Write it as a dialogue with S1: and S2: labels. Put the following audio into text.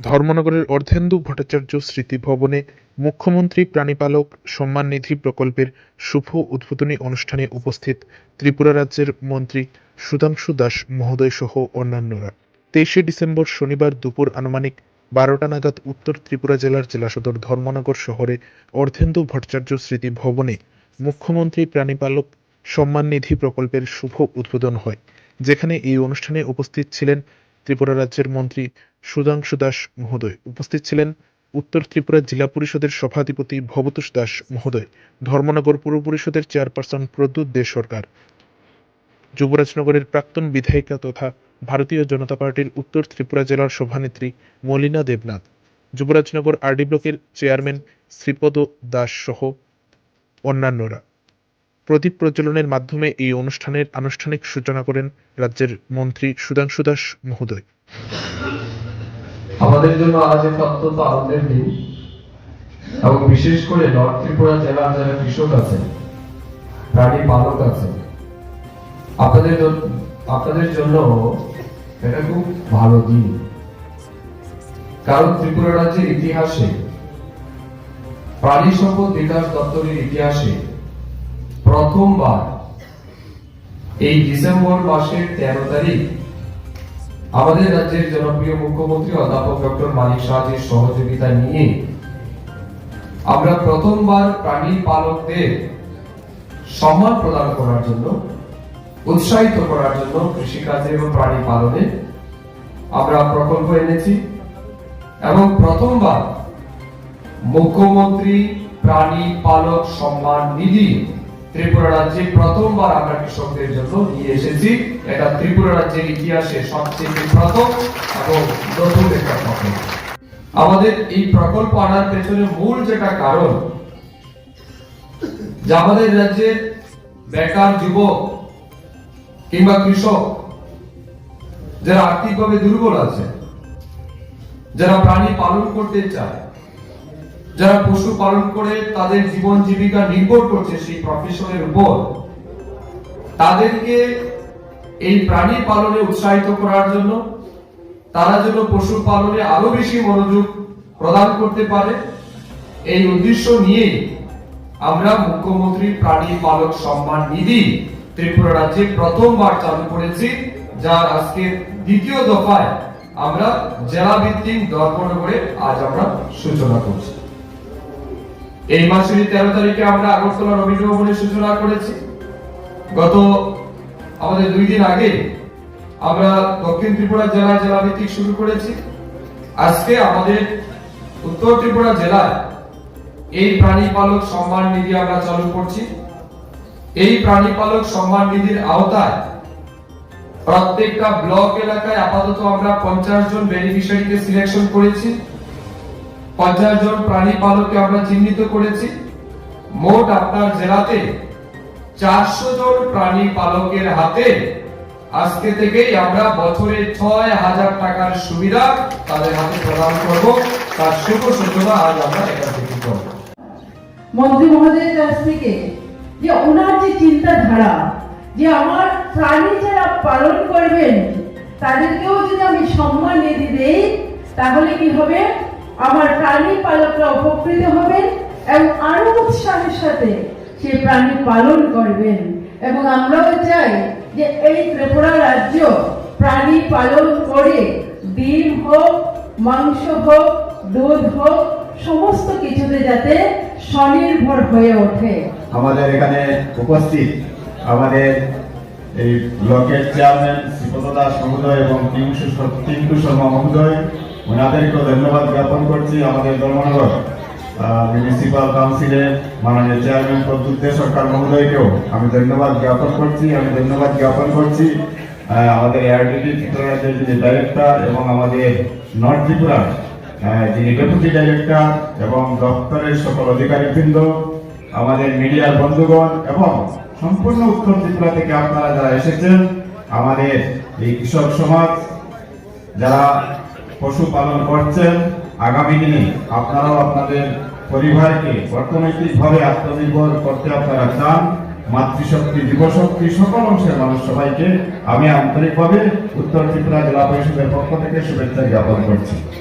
S1: ধর্মনগরের অর্ধেন্দু ভট্টাচার্য স্মৃতি ভবনে মুখ্যমন্ত্রী প্রাণীপালক সম্মান নিধি প্রকল্পের শুভ উদ্বোধনী অনুষ্ঠানে উপস্থিত ত্রিপুরা রাজ্যের মন্ত্রী সুধাংশু দাস মহোদয় সহ অন্যান্যরা। তেইশে ডিসেম্বর শনিবার দুপুর আনুমানিক বারোটা নাগাদ উত্তর ত্রিপুরা জেলার জেলা সদর ধর্মনগর শহরে অর্ধেন্দু ভট্টাচার্য স্মৃতি ভবনে মুখ্যমন্ত্রী প্রাণীপালক সম্মান নিধি প্রকল্পের শুভ উদ্বোধন হয়। যেখানে এই অনুষ্ঠানে উপস্থিত ছিলেন ত্রিপুরা রাজ্যের মন্ত্রী সুধাংশু দাস মহোদয় উপস্থিত ছিলেন। উত্তর ত্রিপুরা জেলা পরিষদের সভাধিপতি ভবতোষ দাস মহোদয়, ধর্মনগর পুর পরিষদের চেয়ারপারসন প্রদ্যুৎ দে সরকার। যুবরাজনগরের প্রাক্তন বিধায়িকা তথা ভারতীয় জনতা পার্টির উত্তর ত্রিপুরা জেলার সভানেত্রী মলিনা দেবনাথ, যুবরাজনগর আরডি ব্লকের চেয়ারম্যান শ্রীপদ দাস সহ অন্যান্যরা। প্রদীপ প্রজ্বলনের মাধ্যমে এই অনুষ্ঠানের আনুষ্ঠানিক সূচনা করেন রাজ্যের মন্ত্রী সুধাংশু দাস মহোদয়।
S2: আমাদের জন্য আজ এক অত্যন্ত আনন্দের দিন। এবং বিশেষ করে নর্থ ত্রিপুরা জেলার যারা কৃষক আছে, প্রাণী পালক আছে, আপনাদের আপনাদের জন্য এটা খুব ভালো দিন। কারণ ত্রিপুরা রাজ্যের ইতিহাসে, প্রাণী সম্পদ বিকাশ দপ্তরের ইতিহাসে প্রথমবার এই ডিসেম্বর মাসের তেরো তারিখ আমাদের রাজ্যের জনপ্রিয় মুখ্যমন্ত্রী অধ্যাপক ডক্টর মানিক সাহাজির সহযোগিতা নিয়ে আমরা প্রথমবার প্রাণী পালকদের সম্মান প্রদান করার জন্য, উৎসাহিত করার জন্য কৃষিকাজে এবং প্রাণী পালনে আমরা প্রকল্প এনেছি এবং প্রথমবার মুখ্যমন্ত্রী প্রাণী পালক সম্মান নিধি ত্রিপুরা রাজ্যে প্রথমবার আমরা কৃষকদের জন্য নিয়ে এসেছি। এটা ত্রিপুরা রাজ্যের ইতিহাসে সবচেয়ে প্রথম এবং নতুন একটা প্রকল্প। আমাদের এই প্রকল্প আনার পেছনে মূল যেটা কারণ, যে আমাদের রাজ্যের বেকার যুবক কিংবা কৃষক যারা আর্থিকভাবে দুর্বল আছে, যারা প্রাণী পালন করতে চায় যারা পশু পালন করে তাদের জীবন জীবিকা নির্ভর করছে সেই প্রফেশনের উপর, তাদেরকে এই প্রাণী পালনে উৎসাহিত করার জন্য, তারা যেন পশু পালনে আরও বেশি মনোযোগ প্রদান করতে পারে, এই উদ্দেশ্য নিয়ে আমরা মুখ্যমন্ত্রী প্রাণী পালক সম্মান নিধি ত্রিপুরা রাজ্যে প্রথমবার চালু করেছি, যার আজকে দ্বিতীয় দফায় আমরা জেলা ভিত্তিক দর্পণ করে আজ আমরা সূচনা করছি। এই মাসের তেরো তারিখে আমরা আগরতলা রবীন্দ্র ভবনের সূচনা করেছি। গত আমাদের দুই দিন আগে আমরা দক্ষিণ ত্রিপুরা জেলা জেলা ভিত্তিক শুরু করেছি। আজকে আমাদের উত্তর ত্রিপুরা জেলায় এই প্রাণী পালক সম্মান নিধি আমরা চালু করছি। এই প্রাণী পালক সম্মান নিধির আওতায় প্রত্যেকটা ব্লক এলাকায় আপাতত আমরা পঞ্চাশ জন বেনিফিশিয়ারিকে সিলেকশন করেছি। পঞ্চাশ জন প্রাণী পালককে আমরা চিহ্নিত করেছি। মোট আপনার জেলাতে চারশো জন প্রাণী পালকের হাতে আজকে থেকেই আমরা বছরে ছয় হাজার টাকার সুবিধা তাদের হাতে প্রদান করব। তার শুভ সূচনা আজ আমরা এখান থেকে করব।
S3: মন্ত্রী মহোদয়ের কাছ থেকে যে ওনার যে চিন্তাধারা, যে আমার প্রাণী যারা পালন করবেন, তাদেরকেও যদি আমি সম্মান নিধি দেই, তাহলে কি হবে? আমার প্রাণী পালকরা উপকৃত হবেন এবং আরও উৎসাহের সাথে সে প্রাণী পালন করবেন। এবং আমরাও চাই যে এই ত্রিপুরা রাজ্য প্রাণী পালন করে ডিম হোক, মাংস হোক, দুধ হোক, সমস্ত কিছুতে যাতে স্বনির্ভর হয়ে ওঠে।
S4: আমাদের এখানে উপস্থিত আমাদের এই ব্লকের চেয়ারম্যান শ্রীপদ দাস মহোদয় এবং টিঙ্কু শ- শর্মা মহোদয় ওনাদেরকেও ধন্যবাদ জ্ঞাপন করছি আমাদের ধর্মনগর মিউনিসিপাল কাউন্সিলের মাননীয় চেয়ারম্যান প্রদ্যুৎ সরকার মহোদয়কেও আমি ধন্যবাদ জ্ঞাপন করছি, আমি ধন্যবাদ জ্ঞাপন করছি। আমাদের ত্রিপুরা রাজ্যের যিনি ডাইরেক্টর এবং আমাদের নর্থ ত্রিপুরার যিনি ডেপুটি ডাইরেক্টর এবং দপ্তরের সকল অধিকারীবৃন্দ, আমাদের মিডিয়ার বন্ধুগণ এবং সম্পূর্ণ উত্তর ত্রিপুরা থেকে আপনারা যারা এসেছেন, আমাদের এই কৃষক সমাজ, যারা পশুপালন করছেন, আগামী দিনে আপনারাও আপনাদের পরিবারকে অর্থনৈতিকভাবে আত্মনির্ভর করতে আপনারা চান। মাতৃশক্তি, যুবশক্তি, সকল অংশের মানুষ সবাইকে আমি আন্তরিকভাবে উত্তর ত্রিপুরা জেলা পরিষদের পক্ষ থেকে শুভেচ্ছা জ্ঞাপন করছি।